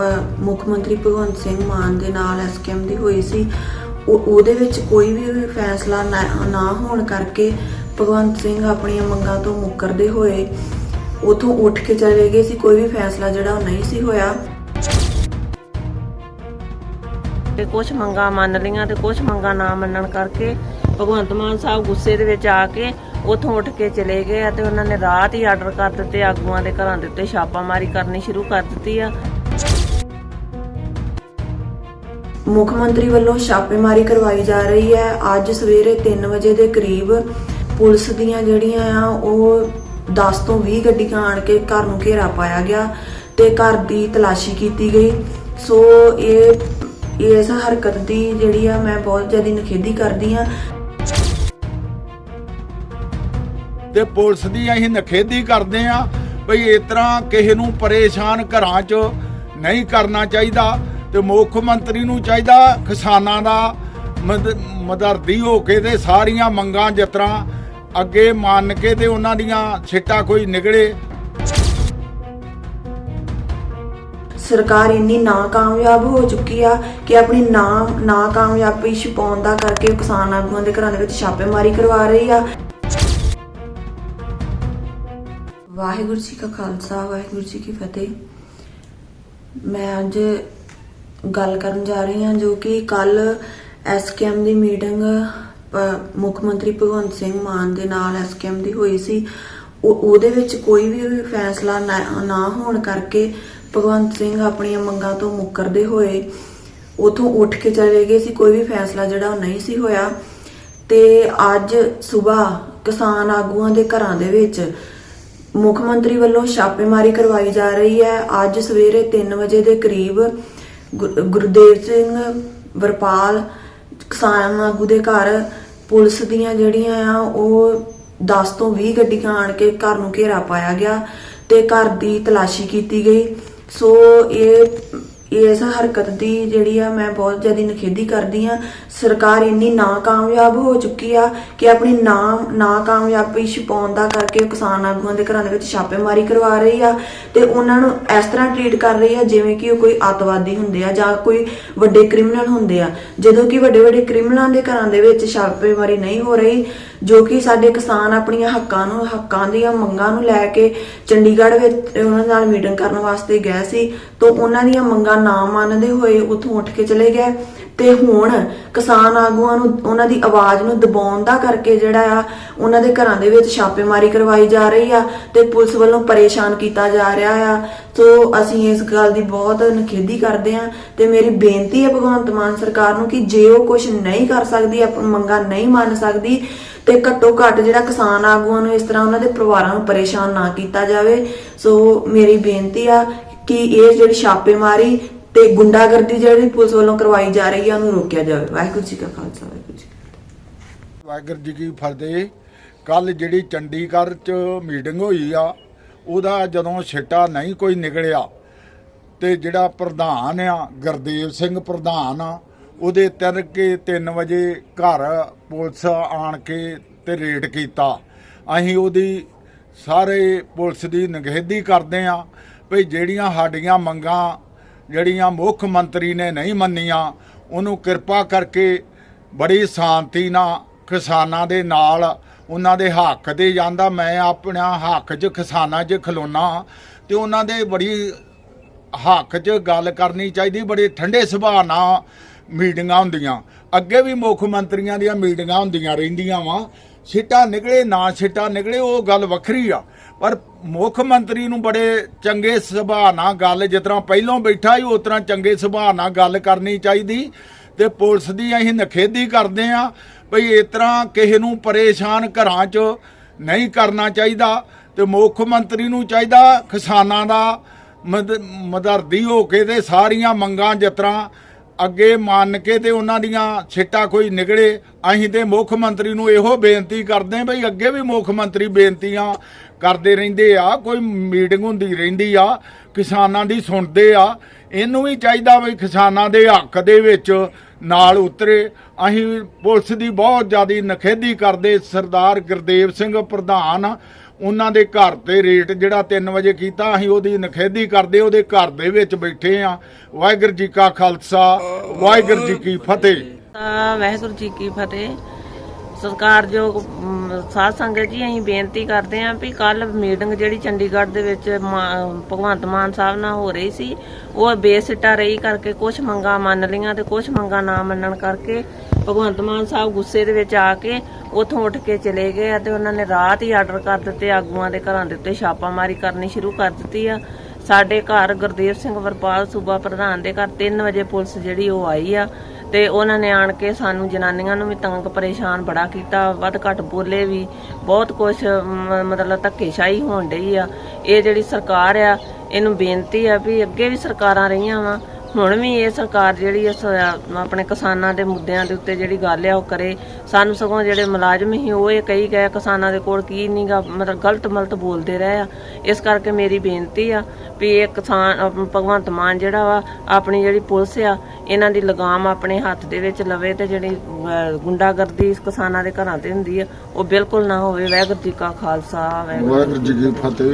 ਮੁੱਖ ਮੰਤਰੀ ਭਗਵੰਤ ਸਿੰਘ ਮਾਨ ਦੇ ਨਾਲ ਐਸਕੇਐਮ ਦੀ ਹੋਈ ਸੀ ਉਹਦੇ ਵਿੱਚ ਕੋਈ ਵੀ ਫੈਸਲਾ ਨਾ ਹੋਣ ਕਰਕੇ ਭਗਵੰਤ ਸਿੰਘ ਆਪਣੀਆਂ ਮੰਗਾਂ ਤੋਂ ਮੁੱਕਰਦੇ ਹੋਏ ਉਥੋਂ ਉੱਠ ਕੇ ਚਲੇ ਗਏ ਸੀ, ਕੋਈ ਵੀ ਫੈਸਲਾ ਜਿਹੜਾ ਉਹ ਨਹੀਂ ਸੀ ਹੋਇਆ। ਤੇ ਕੁਝ ਮੰਗਾਂ ਮੰਨ ਲਈਆਂ ਤੇ ਕੁਝ ਮੰਗਾਂ ਨਾ ਮੰਨਣ ਕਰਕੇ ਭਗਵੰਤ ਮਾਨ ਸਾਹਿਬ ਗੁੱਸੇ ਦੇ ਵਿੱਚ ਆ ਕੇ ਉਥੋਂ ਉੱਠ ਕੇ ਚਲੇ ਗਏ ਤੇ ਉਹਨਾਂ ਨੇ ਰਾਤ ਹੀ ਆਰਡਰ ਕਰ ਦਿੱਤੇ, ਆਗੂਆਂ ਦੇ ਘਰਾਂ ਦੇ ਉੱਤੇ ਛਾਪਾਮਾਰੀ ਕਰਨੀ ਸ਼ੁਰੂ ਕਰ ਦਿੱਤੀ ਆ। ਮੁੱਖ ਮੰਤਰੀ ਵੱਲੋਂ ਛਾਪੇਮਾਰੀ ਕਰਵਾਈ ਜਾ ਰਹੀ ਹੈ। ਅੱਜ ਸਵੇਰੇ 3 ਵਜੇ ਦੇ ਕਰੀਬ ਪੁਲਿਸ ਦੀਆਂ ਜਿਹੜੀਆਂ ਆ, ਉਹ 10 ਤੋਂ 20 ਗੱਡੀਆਂ ਆਣ ਕੇ ਘਰ ਨੂੰ ਘੇਰਾ ਪਾਇਆ ਗਿਆ ਤੇ ਘਰ ਦੀ ਤਲਾਸ਼ੀ ਕੀਤੀ ਗਈ। ਸੋ ਇਹ, ਇਸ ਹਰਕਤ ਦੀ ਜਿਹੜੀ ਆ, ਮੈਂ ਬਹੁਤ ਜ਼ਿਆਦਾ ਨਿਖੇਧੀ ਕਰਦੀ ਆ ਤੇ ਪੁਲਿਸ ਦੀ ਅਸੀਂ ਨਖੇਦੀ ਕਰਦੇ ਆ ਭਈ ਇਸ ਤਰ੍ਹਾਂ ਕਿਸੇ ਨੂੰ ਪਰੇਸ਼ਾਨ ਘਰਾਂ 'ਚ ਨਹੀਂ ਕਰਨਾ ਚਾਹੀਦਾ। ਤੇ ਮੁੱਖ ਮੰਤਰੀ ਨੂੰ ਚਾਹੀਦਾ ਕਿਸਾਨਾਂ ਦਾ ਮਦਰਦੀ ਹੋ ਕੇ ਤੇ ਸਾਰੀਆਂ ਮੰਗਾਂ ਜਿਸ ਅੱਗੇ ਮੰਨ ਕੇ ਤੇ ਉਹਨਾਂ ਦੀਆਂ ਛਿੱਟਾ ਕੋਈ ਨਿਕਲੇ ਸਰਕਾਰ ਇੰਨੀ ਨਾਕਾਮਯਾਬ ਹੋ ਚੁੱਕੀ ਆ ਕਿ ਆਪਣੀ ਨਾ, ਨਾਕਾਮਯਾਬੀ ਛੁਪਾਉਣ ਦਾ ਕਰਕੇ ਕਿਸਾਨ ਆਗੂਆਂ ਦੇ ਘਰਾਂ ਦੇ ਵਿੱਚ ਛਾਪੇਮਾਰੀ ਕਰਵਾ ਰਹੀ ਆ। ਵਾਹਿਗੁਰੂ ਜੀ ਕਾ ਖਾਲਸਾ, ਵਾਹਿਗੁਰੂ ਜੀ ਕੀ ਫਤਿਹ। ਮੈਂ ਅੱਜ ਗੱਲ ਕਰਨ ਜਾ ਰਹੀ ਹਾਂ ਜੋ ਕਿ ਕੱਲ ਐਸਕੇਐਮ ਦੀ ਮੀਟਿੰਗ ਮੁੱਖ ਮੰਤਰੀ ਭਗਵੰਤ ਸਿੰਘ ਮਾਨ ਦੇ ਨਾਲ ਐਸਕੇਐਮ ਦੀ ਹੋਈ ਸੀ। ਉਹਦੇ ਵਿੱਚ ਕੋਈ ਵੀ ਫੈਸਲਾ ਨਾ ਨਾ ਹੋਣ ਕਰਕੇ ਭਗਵੰਤ ਸਿੰਘ ਆਪਣੀਆਂ ਮੰਗਾਂ ਤੋਂ ਮੁੱਕਰਦੇ ਹੋਏ ਉਥੋਂ ਉੱਠ ਕੇ ਚਲੇ ਗਏ ਸੀ। ਕੋਈ ਵੀ ਫੈਸਲਾ ਜਿਹੜਾ ਉਹ ਨਹੀਂ ਸੀ ਹੋਇਆ। ਤੇ ਅੱਜ ਸਵੇਰ ਕਿਸਾਨ ਆਗੂਆਂ ਦੇ ਘਰਾਂ ਦੇ ਵਿੱਚ ਮੁੱਖ ਮੰਤਰੀ ਵੱਲੋਂ ਛਾਪੇਮਾਰੀ ਕਰਵਾਈ ਜਾ ਰਹੀ ਹੈ। ਅੱਜ ਸਵੇਰੇ 3 ਵਜੇ ਦੇ ਕਰੀਬ ਗੁਰ- ਗੁਰਦੇਵ ਸਿੰਘ, ਵਰਪਾਲ, ਕਿਸਾਨ ਆਗੂ ਦੇ ਘਰ, ਪੁਲਿਸ ਦੀਆਂ ਜਿਹੜੀਆਂ ਆ, ਉਹ 10 ਤੋਂ 20 ਗੱਡੀਆਂ ਆਣ ਕੇ ਘਰ ਨੂੰ ਘੇਰਾ ਪਾਇਆ ਗਿਆ ਤੇ ਘਰ ਦੀ ਤਲਾਸ਼ੀ ਕੀਤੀ ਗਈ। ਸੋ ਇਹ ਇਸ ਹਰਕਤ ਦੀ ਜਿਹੜੀ ਆ ਮੈਂ ਬਹੁਤ ਜ਼ਿਆਦਾ ਨਿਖੇਧੀ ਕਰਦੀ ਆ। ਸਰਕਾਰ ਇੰਨੀ ਨਾਕਾਮਯਾਬ ਹੋ ਚੁੱਕੀ ਆ ਕਿ ਆਪਣੀ ਨਾ ਨਾਕਾਮਯਾਬੀ ਛੁਪਾਉਣ ਦਾ ਕਰਕੇ ਕਿਸਾਨ ਆਗੂਆਂ ਦੇ ਘਰਾਂ ਦੇ ਵਿੱਚ ਛਾਪੇਮਾਰੀ ਕਰਵਾ ਰਹੀ ਆ ਤੇ ਉਹਨਾਂ ਨੂੰ ਇਸ ਤਰ੍ਹਾਂ ਟ੍ਰੀਟ ਕਰ ਰਹੀ ਆ ਜਿਵੇਂ ਕਿ ਉਹ ਕੋਈ ਅੱਤਵਾਦੀ ਹੁੰਦੇ ਆ ਜਾਂ ਕੋਈ ਵੱਡੇ ਕ੍ਰਿਮੀਨਲ ਹੁੰਦੇ ਆ। ਜਦੋਂ ਕਿ ਵੱਡੇ ਵੱਡੇ ਕ੍ਰਿਮੀਨਲਾਂ ਦੇ ਘਰਾਂ ਦੇ ਵਿੱਚ ਛਾਪੇਮਾਰੀ ਨਹੀਂ ਹੋ ਰਹੀ ਜੋ ਕਿ ਸਾਡੇ ਕਿਸਾਨ ਆਪਣੀਆਂ ਹੱਕਾਂ ਨੂੰ, ਹੱਕਾਂ ਦੀਆਂ ਮੰਗਾਂ ਨੂੰ ਲੈ ਕੇ ਚੰਡੀਗੜ੍ਹ ਵਿੱਚ ਉਹਨਾਂ ਨਾਲ ਮੀਟਿੰਗ ਕਰਨ ਵਾਸਤੇ ਗਏ ਸੀ, ਤੋਂ ਉਹਨਾਂ ਦੀਆਂ ਮੰਗਾਂ ਨਾ ਮੰਨਦੇ ਹੋਏ ਉੱਥੋਂ ਉੱਠ ਕੇ ਚਲੇ ਗਏ। ਤੇ ਹੁਣ ਕਿਸਾਨ ਆਗੂਆਂ ਨੂੰ, ਉਹਨਾਂ ਦੀ ਆਵਾਜ਼ ਨੂੰ ਦਬਾਉਣ ਦਾ ਕਰਕੇ ਜਿਹੜਾ ਆ, ਉਹਨਾਂ ਦੇ ਘਰਾਂ ਦੇ ਵਿੱਚ ਛਾਪੇਮਾਰੀ ਕਰਵਾਈ ਜਾ ਰਹੀ ਆ ਤੇ ਪੁਲਿਸ ਵੱਲੋਂ ਪਰੇਸ਼ਾਨ ਕੀਤਾ ਜਾ ਰਿਹਾ ਆ। ਸੋ ਅਸੀਂ ਇਸ ਗੱਲ ਦੀ ਬਹੁਤ ਨਿਖੇਧੀ ਕਰਦੇ ਆ ਤੇ ਮੇਰੀ ਬੇਨਤੀ ਹੈ ਭਗਵੰਤ ਮਾਨ ਸਰਕਾਰ ਨੂੰ ਕਿ ਜੇ ਉਹ ਕੁਝ ਨਹੀਂ ਕਰ ਸਕਦੀ ਆਪਣੀ ਮੰਗਾਂ ਨਹੀਂ ਮੰਨ ਸਕਦੀ ਤੇ ਘੱਟੋ ਘੱਟ ਜਿਹੜਾ ਕਿਸਾਨ ਆਗੂਆਂ ਨੂੰ ਇਸ ਤਰ੍ਹਾਂ ਉਹਨਾਂ ਦੇ ਪਰਿਵਾਰਾਂ ਨੂੰ ਪਰੇਸ਼ਾਨ ਨਾ ਕੀਤਾ ਜਾਵੇ। ਸੋ ਮੇਰੀ ਬੇਨਤੀ ਆ ਕਿ ਇਹ ਜਿਹੜੀ ਛਾਪੇਮਾਰੀ ਤੇ ਗੁੰਡਾਗਰਦੀ ਜਿਹੜੀ ਪੁਲਿਸ ਵੱਲੋਂ ਕਰਵਾਈ ਜਾ ਰਹੀ ਹੈ ਉਹਨੂੰ ਰੋਕਿਆ ਜਾਵੇ। ਵਾਹਿਗੁਰੂ ਜੀ ਕਾ ਖਾਲਸਾ, ਵਾਹਿਗੁਰੂ ਜੀ ਵਾਹਿਗੁਰੂ ਜੀ ਕੀ ਫਤਿਹ। ਕੱਲ ਜਿਹੜੀ ਚੰਡੀਗੜ੍ਹ 'ਚ ਮੀਟਿੰਗ ਹੋਈ ਆ, ਉਹਦਾ ਜਦੋਂ ਛਿੱਟਾ ਨਹੀਂ ਕੋਈ ਨਿਕਲਿਆ ਤੇ ਜਿਹੜਾ ਪ੍ਰਧਾਨ ਆ, ਗੁਰਦੇਵ ਸਿੰਘ ਪ੍ਰਧਾਨ ਆ, ਉਹਦੇ ਤਿੰਨ ਕੇ 3 ਵਜੇ ਘਰ ਪੁਲਿਸ ਆਣ ਕੇ ਤੇ ਰੇਡ ਕੀਤਾ। ਅਸੀਂ ਉਹਦੀ ਸਾਰੇ ਪੁਲਿਸ ਦੀ ਨਿਗਹਿਦੀ ਕਰਦੇ ਆ ਵੀ ਜਿਹੜੀਆਂ ਸਾਡੀਆਂ ਮੰਗਾਂ, ਜਿਹੜੀਆਂ ਮੁੱਖ ਮੰਤਰੀ ਨੇ ਨਹੀਂ ਮੰਨੀਆਂ, ਉਹਨੂੰ ਕਿਰਪਾ ਕਰਕੇ ਬੜੀ ਸ਼ਾਂਤੀ ਨਾਲ ਕਿਸਾਨਾਂ ਦੇ ਨਾਲ ਉਹਨਾਂ ਦੇ ਹੱਕ ਦੇ ਜਾਂਦਾ। ਮੈਂ ਆਪਣਾ ਹੱਕ 'ਚ ਕਿਸਾਨਾਂ 'ਚ ਖਲੋਣਾ ਤੇ ਉਹਨਾਂ ਦੇ ਬੜੀ ਹੱਕ 'ਚ ਗੱਲ ਕਰਨੀ ਚਾਹੀਦੀ, ਬੜੇ ਠੰਡੇ ਸੁਭਾਅ ਨਾਲ ਮੀਟਿੰਗਾਂ ਹੁੰਦੀਆਂ। ਅੱਗੇ ਵੀ ਮੁੱਖ ਮੰਤਰੀਆਂ ਦੀਆਂ ਮੀਟਿੰਗਾਂ ਹੁੰਦੀਆਂ ਰਹਿੰਦੀਆਂ ਵਾ। ਸਿੱਟਾ ਨਿਕਲੇ, ਨਾ ਸਿੱਟਾ ਨਿਕਲੇ, ਉਹ ਗੱਲ ਵੱਖਰੀ ਆ। ਪਰ ਮੁੱਖ ਮੰਤਰੀ ਨੂੰ ਬੜੇ ਚੰਗੇ ਸੁਭਾਅ ਨਾਲ ਗੱਲ, ਜਿਸ ਤਰ੍ਹਾਂ ਪਹਿਲਾਂ ਬੈਠਾ ਸੀ, ਉਸ ਤਰ੍ਹਾਂ ਚੰਗੇ ਸੁਭਾਅ ਨਾਲ ਗੱਲ ਕਰਨੀ ਚਾਹੀਦੀ। ਤੇ ਪੁਲਿਸ ਦੀ ਅਸੀਂ ਨਖੇਦੀ ਕਰਦੇ ਆ ਭਈ ਇਸ ਤਰ੍ਹਾਂ ਕਿਸੇ ਨੂੰ ਪਰੇਸ਼ਾਨ ਘਰਾਂ 'ਚ ਨਹੀਂ ਕਰਨਾ ਚਾਹੀਦਾ। ਤੇ ਮੁੱਖ ਮੰਤਰੀ ਨੂੰ ਚਾਹੀਦਾ ਕਿਸਾਨਾਂ ਦਾ ਮਦ- ਮਦਰਦੀ ਹੋ ਕੇ ਤੇ ਸਾਰੀਆਂ ਮੰਗਾਂ ਜਿਸ ਤਰ੍ਹਾਂ ਅੱਗੇ ਮੰਨ ਕੇ ਤੇ ਉਹਨਾਂ ਦੀਆਂ ਛਿੱਟਾ ਕੋਈ ਨਿਕਲੇ ਅਸੀਂ ਤੇ ਮੁੱਖ ਮੰਤਰੀ ਨੂੰ ਇਹੋ ਬੇਨਤੀ ਕਰਦੇ ਬਈ ਅੱਗੇ ਵੀ ਮੁੱਖ ਮੰਤਰੀ ਬੇਨਤੀਆਂ ਕਰਦੇ ਰਹਿੰਦੇ ਆ, ਕੋਈ ਮੀਟਿੰਗ ਹੁੰਦੀ ਰਹਿੰਦੀ ਆ, ਕਿਸਾਨਾਂ ਦੀ ਸੁਣਦੇ ਆ, ਇਹਨੂੰ ਵੀ ਚਾਹੀਦਾ ਬਈ ਕਿਸਾਨਾਂ ਦੇ ਹੱਕ ਦੇ ਵਿੱਚ ਨਾਲ ਉਤਰੇ। ਅਸੀਂ ਪੁਲਿਸ ਦੀ ਬਹੁਤ ਜ਼ਿਆਦਾ ਨਖੇਦੀ ਕਰਦੇ, ਸਰਦਾਰ ਗੁਰਦੇਵ ਸਿੰਘ ਪ੍ਰਧਾਨ ਉਹਨਾਂ ਦੇ ਘਰ ਤੇ ਰੇਟ ਜਿਹੜਾ 3 ਵਜੇ ਕੀਤਾ ਅਸੀਂ ਉਹਦੀ ਨਖੇਦੀ ਕਰਦੇ ਉਹਦੇ ਘਰ ਦੇ ਵਿੱਚ ਬੈਠੇ ਆ ਵਾਹਿਗੁਰੂ ਜੀ ਕਾ ਖਾਲਸਾ ਵਾਹਿਗੁਰੂ ਜੀ ਕੀ ਫਤਿਹ। ਵਾਹਿਗੁਰੂ ਜੀ ਕੀ ਫਤਿਹ। ਸਤਿਕਾਰਯੋਗ ਅਮ, ਸਾਧ ਸੰਗਤ ਜੀ ਅਸੀਂ ਬੇਨਤੀ ਕਰਦੇ ਹਾਂ ਵੀ ਕੱਲ ਮੀਟਿੰਗ ਜਿਹੜੀ ਚੰਡੀਗੜ੍ਹ ਦੇ ਵਿੱਚ ਭਗਵੰਤ ਮਾਨ ਸਾਹਿਬ ਨਾਲ ਹੋ ਰਹੀ ਸੀ ਉਹ ਬੇਸਿੱਟਾ ਰਹੀ ਕਰਕੇ ਕੁਝ ਮੰਗਾਂ ਮੰਨ ਲਈਆਂ ਤੇ ਕੁਝ ਮੰਗਾਂ ਨਾ ਮੰਨਣ ਕਰਕੇ ਭਗਵੰਤ ਮਾਨ ਸਾਹਿਬ ਗੁੱਸੇ ਦੇ ਵਿੱਚ ਆ ਕੇ ਉੱਥੋਂ ਉੱਠ ਕੇ ਚਲੇ ਗਏ ਆ ਤੇ ਉਹਨਾਂ ਨੇ ਰਾਤ ਹੀ ਆਰਡਰ ਕਰ ਦਿੱਤੇ, ਆਗੂਆਂ ਦੇ ਘਰਾਂ ਦੇ ਉੱਤੇ ਛਾਪਾਮਾਰੀ ਕਰਨੀ ਸ਼ੁਰੂ ਕਰ ਦਿੱਤੀ ਆ। ਸਾਡੇ ਘਰ ਗੁਰਦੇਵ ਸਿੰਘ ਵਰਪਾਲ ਸੂਬਾ ਪ੍ਰਧਾਨ ਦੇ ਘਰ 3 ਵਜੇ ਪੁਲਿਸ ਜਿਹੜੀ ਉਹ ਆਈ ਆ ਤੇ ਉਹਨਾਂ ਨੇ ਆਣ ਕੇ ਸਾਨੂੰ ਜਨਾਨੀਆਂ ਨੂੰ ਵੀ ਤੰਗ ਪਰੇਸ਼ਾਨ ਬੜਾ ਕੀਤਾ, ਵੱਧ ਘੱਟ ਬੋਲੇ ਵੀ, ਬਹੁਤ ਕੁਝ ਮਤਲਬ ਧੱਕੇਸ਼ਾਹੀ ਹੋਣ ਡਈ ਆ। ਇਹ ਜਿਹੜੀ ਸਰਕਾਰ ਆ, ਇਹਨੂੰ ਬੇਨਤੀ ਆ ਵੀ ਅੱਗੇ ਵੀ ਸਰਕਾਰਾਂ ਰਹੀਆਂ ਵਾ ਹੁਣ ਵੀ ਇਹ ਸਰਕਾਰ ਜਿਹੜੀ ਆ ਆਪਣੇ ਕਿਸਾਨਾਂ ਦੇ ਮੁੱਦਿਆਂ ਦੇ ਉੱਤੇ ਜਿਹੜੀ ਗੱਲ ਆ ਉਹ ਕਰੇ। ਸਾਨੂੰ ਸਗੋਂ ਜਿਹੜੇ ਮੁਲਾਜ਼ਮ ਸੀ ਉਹ ਇਹ ਕਹੀ ਗਏ ਕਿਸਾਨਾਂ ਦੇ ਕੋਲ ਕੀ ਨਹੀਂਗਾ ਮਤਲਬ ਗਲਤ ਮਲਤ ਬੋਲਦੇ ਰਹੇ ਆ। ਇਸ ਕਰਕੇ ਮੇਰੀ ਬੇਨਤੀ ਆ ਵੀ ਇਹ ਕਿਸਾਨ ਭਗਵੰਤ ਮਾਨ ਜਿਹੜਾ ਵਾ ਆਪਣੀ ਜਿਹੜੀ ਪੁਲਿਸ ਆ ਇਹਨਾਂ ਦੀ ਲਗਾਮ ਆਪਣੇ ਹੱਥ ਦੇ ਵਿੱਚ ਲਵੇ ਤੇ ਜਿਹੜੀ ਅਹ, ਗੁੰਡਾਗਰਦੀ ਕਿਸਾਨਾਂ ਦੇ ਘਰਾਂ ਤੇ ਹੁੰਦੀ ਆ ਉਹ ਬਿਲਕੁਲ ਨਾ ਹੋਵੇ। ਵਾਹਿਗੁਰੂ ਜੀ ਕਾ ਖਾਲਸਾ ਵਾਹਿਗੁਰੂ ਵਾਹਿਗੁਰੂ ਜੀ ਕੀ ਫਤਿਹ।